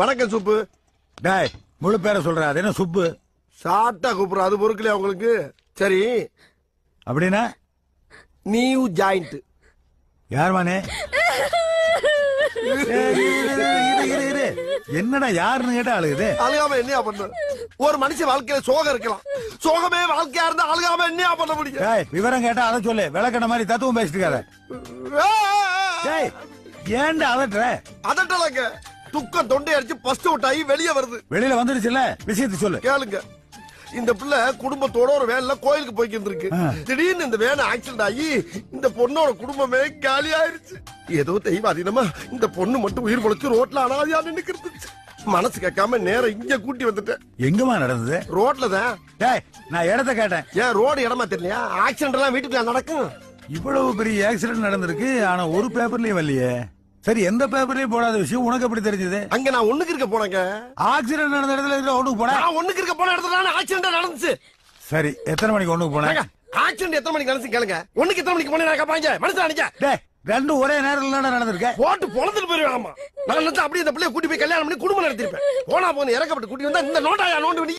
வணக்கம் சுப்பு. டேய் முழு பேரை சொல்ற. அது என்ன சுப்பு? ஷார்ட்டா கூப்பிடுற. அது பொறுக்கலையா உங்களுக்கு? சரி. அப்படின்னா? New joint. யார் என்னடா யாருன்னு கேட்டா அழுகுது? அழுகாம என்னையா பண்ண? ஒரு மனுஷன் வாழ்க்கையில சோகம் இருக்கலாம். சோகமே வாழ்க்கையா இருந்தா அழுகாம என்னையா பண்ண முடியும்? டேய் விவரம் கேட்டா அதை சொல்லு. விளக்கண மாதிரி தத்துவம் பேசிட்டு இருக்காத. ஏன்டா அதட்டுற? அதட்டலங்க. துக்கம் தொண்டை அடிச்சு பஸ்ட் அவுட் ஆகி வெளியே வருது. வெளியில வந்துருச்சுல்ல விஷயத்தை சொல்லு. கேளுங்க. இந்த பிள்ளை குடும்பத்தோட ஒரு வேன்ல கோயிலுக்கு போய்க்கிட்டு இருக்கு. திடீர்னு இந்த வேன் ஆக்சிடென்ட் ஆகி இந்த பொண்ணோட குடும்பமே காலி ஆயிருச்சு. ஏதோ தெய்வ அதீனமா இந்த பொண்ணு மட்டும் உயிர் பொழைச்சு ரோட்ல அனாதையா நின்னுக்கிறது மனசு கேட்காம நேரம் இங்க கூட்டி வந்துட்டேன். எங்கம்மா நடந்தது? ரோட்ல தான். டேய் நான் இடத்த கேட்டேன். ஏன் ரோடு இடமா தெரியலையா? ஆக்சிடென்ட் எல்லாம் வீட்டுக்குள்ள நடக்கும். இவ்வளவு பெரிய ஆக்சிடென்ட் நடந்திருக்கு ஆனா ஒரு பேப்பர்லயும் வரலையே. சரி எந்த பேப்பர்லயும் போடாத விஷயம். உனக்கு எப்படி தெரிஞ்சது? அங்க நான் ஒண்ணுக்கு இருக்க போனேங்க. ஆக்சிடென்ட் நடந்த இடத்துல இதுல ஒண்ணுக்கு போன? நான் ஒண்ணுக்கு இருக்க போன இடத்துல ஆக்சிடென்ட் நடந்துச்சு. சரி எத்தனை மணிக்கு ஒண்ணுக்கு போன? ஆக்சிடென்ட் எத்தனை மணிக்கு நடந்துச்சு கேளுங்க. ஒண்ணுக்கு எத்தனை மணிக்கு போனேன் கேப்பாங்க மனசுல நினைச்ச டேய் ரெண்டும் ஒரே நேரத்துல தானே நடந்திருக்க? போட்டு பொழந்துட்டு போயிருவாங்கம்மா நான் அப்படியே இந்த பிள்ளைய கூட்டி போய் கல்யாணம் பண்ணி குடும்பம் நடத்திருப்பேன் போனா போன இறக்கப்பட்டு கூட்டி வந்தா இந்த நோட்டாயா நோண்டு